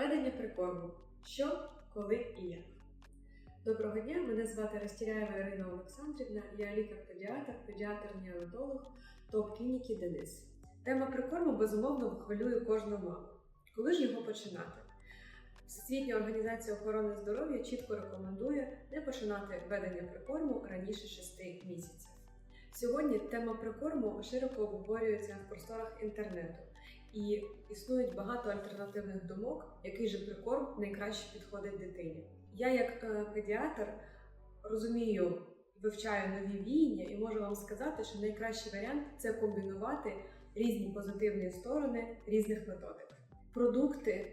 Ведення прикорму. Що, коли і як. Доброго дня, мене звати Растіряєва Ірина Олександрівна, я лікар-педіатр, педіатр-неонатолог ТОП-клініки Денис. Тема прикорму безумовно хвилює кожну маму. Коли ж його починати? Всесвітня організація охорони здоров'я чітко рекомендує не починати ведення прикорму раніше 6 місяців. Сьогодні тема прикорму широко обговорюється в просторах інтернету, і існують багато альтернативних думок, який же прикорм найкраще підходить дитині. Я, як е, педіатр, розумію, вивчаю нові віяння і можу вам сказати, що найкращий варіант це комбінувати різні позитивні сторони різних методик. Продукти,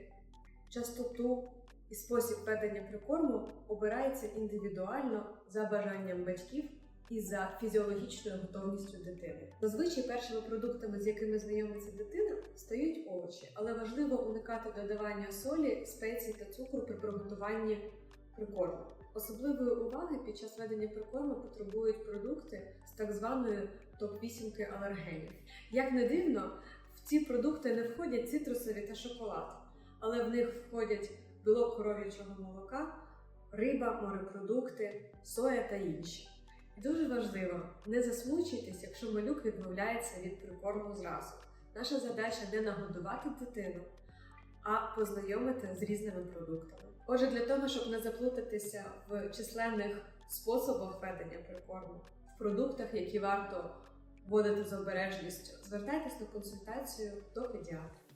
частоту і спосіб ведення прикорму обирається індивідуально за бажанням батьків і за фізіологічною готовністю дитини. Зазвичай першими продуктами, з якими знайомиться дитина, стають овочі, але важливо уникати додавання солі, спецій та цукру при приготуванні прикорму. Особливої уваги під час ведення прикорму потребують продукти з так званої топ-вісімки алергенів. Як не дивно, в ці продукти не входять цитрусові та шоколад, але в них входять білок коров'ячого молока, риба, морепродукти, соя та інші. Дуже важливо, не засмучуйтесь, якщо малюк відмовляється від прикорму зразу. Наша задача не нагодувати дитину, а познайомити з різними продуктами. Отже, для того, щоб не заплутатися в численних способах ведення прикорму, в продуктах, які варто вводити з обережністю, звертайтесь на консультацію до педіатра.